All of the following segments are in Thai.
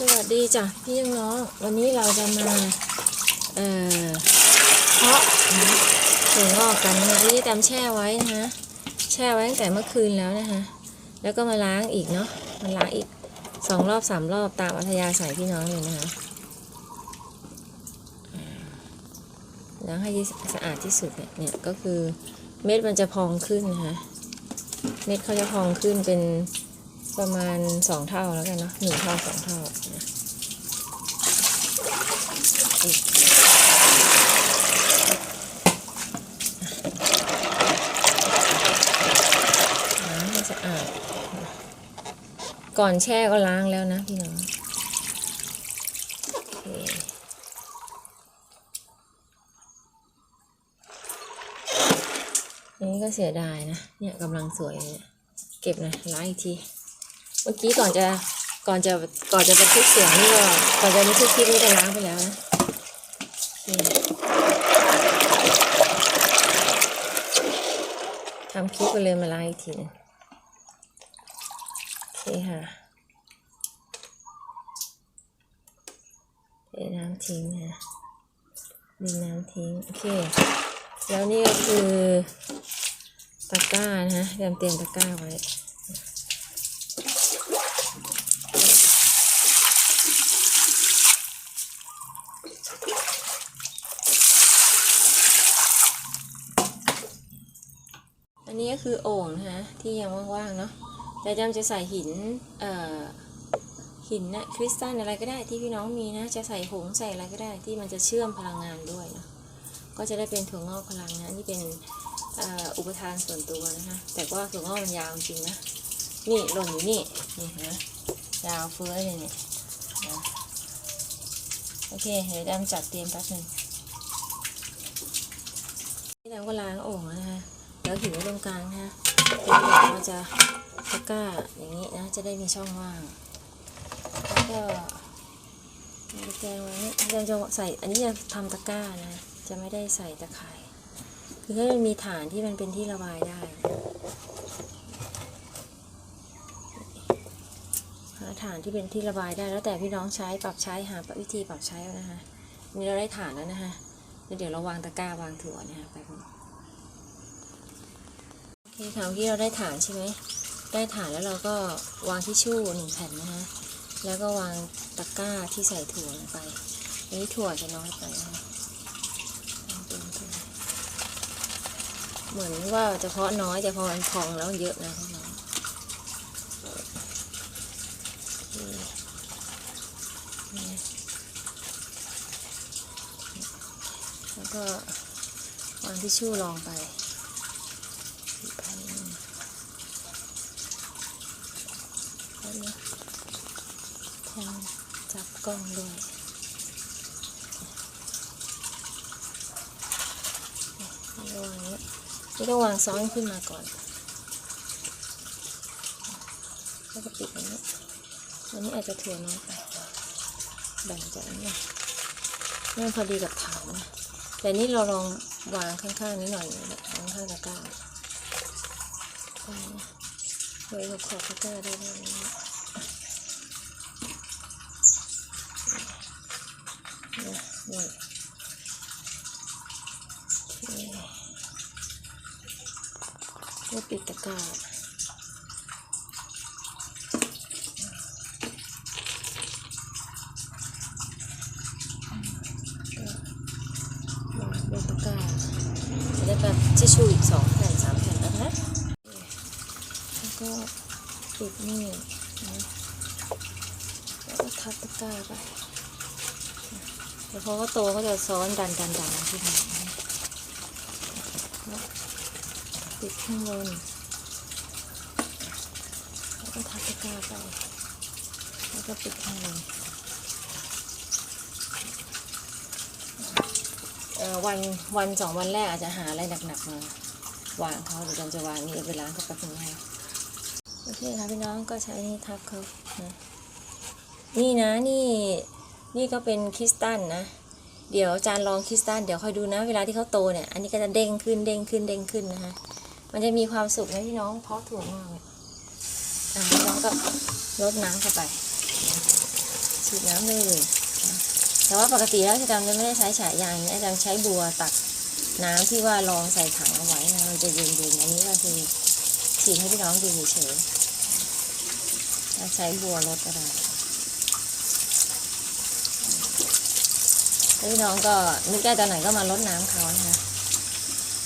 สวัสดีจ้ะพี่น้อง วันนี้เราจะมา เอ่อเพาะนะถั่วงอกกันนะที่ตามแช่ไว้นะคะ แช่ไว้ตั้งแต่เมื่อคืนแล้วนะคะ แล้วก็มาล้างอีกเนาะมาล้างอีกสองรอบสามรอบตามอัธยาศัยพี่น้องเลยนะคะล้างให้สะอาดที่สุดเนี่ยเนี่ยก็คือเม็ดมันจะพองขึ้นนะคะ เม็ดเขาจะพองขึ้นเป็น ประมาณสองเท่าแล้วกันเนาะหนึ่งเท่าสองเท่านะอีกล้างให้สะอาด ก่อนแช่ก็ล้างแล้วนะพี่น้องโอเคอันนี้ก็เสียดายนะ เนี่ยกำลังสวยเลยเนี่ยเก็บนะล้างอีกที มื่อกี้ก่อนจะก่อนจะก่อนจะบันทึกเสียงนี่ก็ก่อนจะบันทึกคลิปนี่ก็ล้างไปแล้วนะทำคลิปไปเลยมาล้างอีกทีนึงโอเคค่ะเทน้ำทิ้งนะดึงน้ำทิ้ง โอเค แล้วนี่ก็คือตะกร้านะฮะเตรียมเตรียมตะกร้าไว้ ก็คือโอ่งนะคะที่ยังว่างๆเนาะแต่จำจะใส่หินเอ่อหินนะคริสตัลอะไรก็ได้ที่พี่น้องมีนะจะใส่หงใส่อะไรก็ได้ที่มันจะเชื่อมพลังงานด้วยเนาะก็จะได้เป็นถั่วงอกพลังนะนี่เป็นเอ่ออุปทานส่วนตัวนะคะแต่ว่าถั่วงอกมันยาวจริงนะนี่หล่นอยู่นี่นี่นะยาวเฟื้อเลยเนี่ยนะโอเคเดี๋ยวดำจัดเตรียมแป๊บหนึ่งนี่ดำก็ล้างโอ่งนะคะ แล้วหินไว้ตรงกลางนะฮะแล้วเดี๋ยวเราจะตะกร้าอย่างนี้นะ จะได้มีช่องว่างแล้วก็มีแกงไว้เราจะใส่อันนี้จะทำตะกร้านะ จะไม่ได้ใส่ตะไคร่คือให้มันมีฐานที่มันเป็นที่ระบายได้หาฐานที่เป็นที่ระบายได้แล้วแต่พี่น้องใช้ปรับใช้หาวิธีปรับใช้นะคะนี่เราได้ฐานแล้วนะคะเดี๋ยวเราวางตะกร้าวางถั่วนะคะแป๊ บนึงโอเคค่ะเมื่เราได้ฐานใช่ไหมได้ฐานแล้วเราก็วางทิชชู่หนึ่งแผ่นนะฮะแล้วก็วางตะกร้าที่ใส่ถั่วลงไปอันนี้ถั่วจะน้อยไปนะฮะเหมือนว่าจะเพาะน้อยแต่พอมันพองแล้วเยอะนะพวกเราแล้วก็วางทิชชู่รองไป สี่พัน แล้วนะแทนจับกล้องด้วยนี่ระวางนี้นี่ต้องวางซ้อนขึ้นมาก่อนแล้วก็ปิดอันนี้อันนี้อาจจะถั่วน้อยไปแบ่งจากอันนี้นี่มันพอดีกับฐานนะแต่นี่เราลองวางข้างๆนี้หน่อยนะข้างข้างๆตะกร้า เฮ้ยเราขอพัตเตอร์ได้ไหมเนี่ยนี่โอเคแล้วปิดตะกร้าก็วางบนตะกร้าแล้วก็ทิชชู่อีกสองแผ่นสามแผ่นนะคะ แล้วก็ ปิดนี่นะแล้วก็ทับตะกร้าไปเดี๋ยวพอเขาโตก็จะซ้อนดันดันดันขึ้นมาแล้วปิดข้างบนแล้วก็ทับตะกร้าไปแล้วก็ปิดข้างบนวันวันสองวันแรกอาจจะหาอะไรหนักๆมาวางเขาเดี๋ยวจะวางนี่เอาไปล้างเขาแป๊บนึงนะคะ โอเคค่ะพี่น้องก็ใช้นี่ทับเขานะนี่นะนี่นี่ก็เป็นคริสตัลนะ เดี๋ยวจานลองคริสตัลเดี๋ยวคอยดูนะ เวลาที่เขาโตเนี่ยอันนี้ก็จะเด้งขึ้นเด้งขึ้นเด้งขึ้นนะคะมันจะมีความสุขนะพี่น้องเพราะถั่วงอกเนี่ยอะพี่น้องก็ลดน้ำเข้าไปฉีดน้ำเลยแต่ว่าปกติแล้วอาจารย์จะไม่ได้ใช้ฉายยางอางนี้อาจารย์ใช้บัวตักน้ำที่ว่ารองใส่ถังเอาไว้นะมันจะเย็นๆอันนี้ก็คือฉีดให้พี่น้องดูเฉย ๆแล้วใช้บัวลดก็ได้พี่น้องก็นึกได้ตอนไหนก็มาลดน้ำเขานะคะ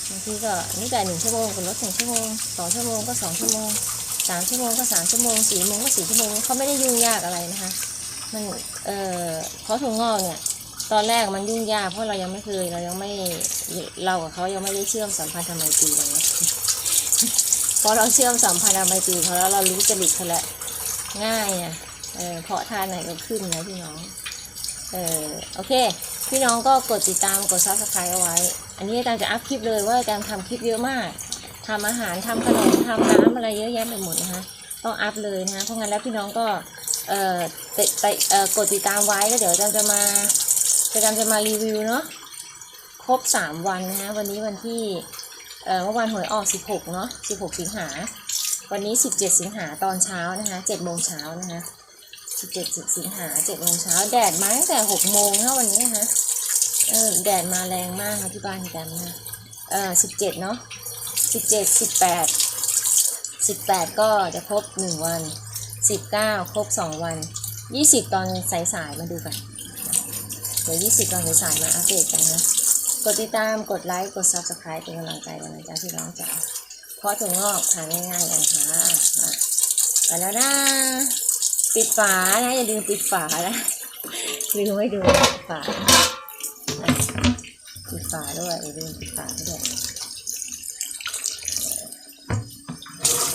บางทีก็นึกได้หนึ่งชั่วโมงก็ลดหนึ่งชั่วโมงสองชั่วโมงก็สองชั่วโมงสามชั่วโมงก็สามชั่วโมงสี่โมงก็สี่ชั่วโมงเขาไม่ได้ยุ่งยากอะไรนะคะมันเอ่อเพราะถั่วงอกเนี่ยตอนแรกมันยุ่งยากเพราะเรายังไม่เคยเรายังไม่เรากับเขายังไม่ได้เชื่อมสัมพันธไมตรีกันนะพอเราเชื่อมสัมพันธไมตรีเขาแล้วเรารู้จริตเขาแล้ว ง่ายอะเออเพราะทานไหนก็ขึ้นนะพี่น้อง เออโอเค พี่น้องก็กดติดตามกดซับสไครต์เอาไว้ อันนี้อาจารย์จะอัพคลิปเลยว่าอาจารย์ทำคลิปเยอะมากทำอาหารทำขนมทำน้ำอะไรเยอะแยะไปหมดนะคะต้องอัพเลยนะคะเพราะงั้นแล้วพี่น้องก็เอ่อไปไปเอ่อกดติดตามไว้แล้วเดี๋ยวอาจารย์จะมาอาจารย์จะมารีวิวเนาะครบสามวันนะคะวันนี้วันที่เอ่อเมื่อวานหวยออกสิบหกเนาะสิบหกสิงหา วันนี้สิบเจ็ดสิงหาตอนเช้านะคะเจ็ดโมงเช้านะคะสิบเจ็ดสิงหาเจ็ดโมงเช้าแดดมาตั้งแต่หกโมงนะวันนี้นะคะเออแดดมาแรงมากค่ะที่บ้านกันนะเออสิบเจ็ดเนาะสิบเจ็ดสิบแปดสิบแปดก็จะครบหนึ่งวันสิบเก้าครบสองวันยี่สิบตอนสายสายๆมาดูกัน เดี๋ยวยี่สิบตอนสายสายมาอัปเดตกันนะ กดติดตาม กดไลค์ กด subscribe เป็นกำลังใจกันนะจ๊ะพี่น้องจ๋า เพราะถั่วงอกทานง่ายๆกันค่ะไปแล้วนะ ปิดฝานะอย่าลืมปิดฝานะลืมไม่ดูปิดฝาปิดฝาด้วยอย่าลืมปิดฝาด้วย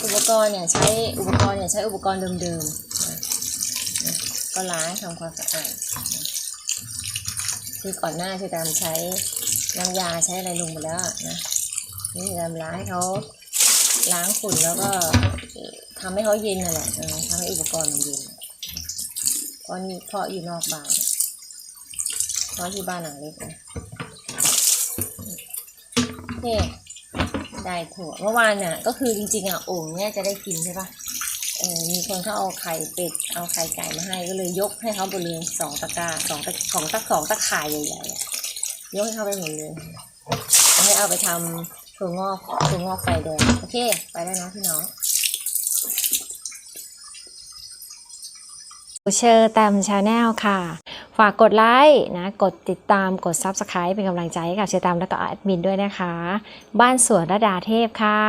อุปกรณ์เนี่ยใช้อุปกรณ์เนี่ยใช้อุปกรณ์เดิมๆก็ล้างทำความสะอาดคือก่อนหน้าคือตามใช้น้ำยาใช้อะไรลงไปแล้วนะนี่ตามล้างให้เขา ล้างฝุ่นแล้วก็ทำให้เขาเย็นนั่นแหละทำให้อุปกรณ์มันเย็นเพราะนี่เพราะอยู่นอกบ้านเพราะที่บ้านหลังเล็กนะโอเคได้ถั่วเมื่อวานน่ะ ก็คือจริงๆอะโอ่งเนี่ยจะได้กินใช่ปะเออมีคนเขาเอาไข่เป็ดเอาไข่ไก่มาให้ก็เลยยกให้เขาบนเรือนสองตะกร้าสองตะของตะสองตะข่ายใหญ่ๆยกให้เขาไปหมดเลยให้เอาไปทำ ถั่วงอกถั่วงอกไฟแดงโอเค ไปได้นะพี่น้องเชอร์แตมชาแนลค่ะ ฝากกดไลค์นะ กดติดตามกด Subscribe เป็นกำลังใจให้กับเชอร์แตมและก็แอดมินด้วยนะคะ บ้านสวนระดาเทพค่ะ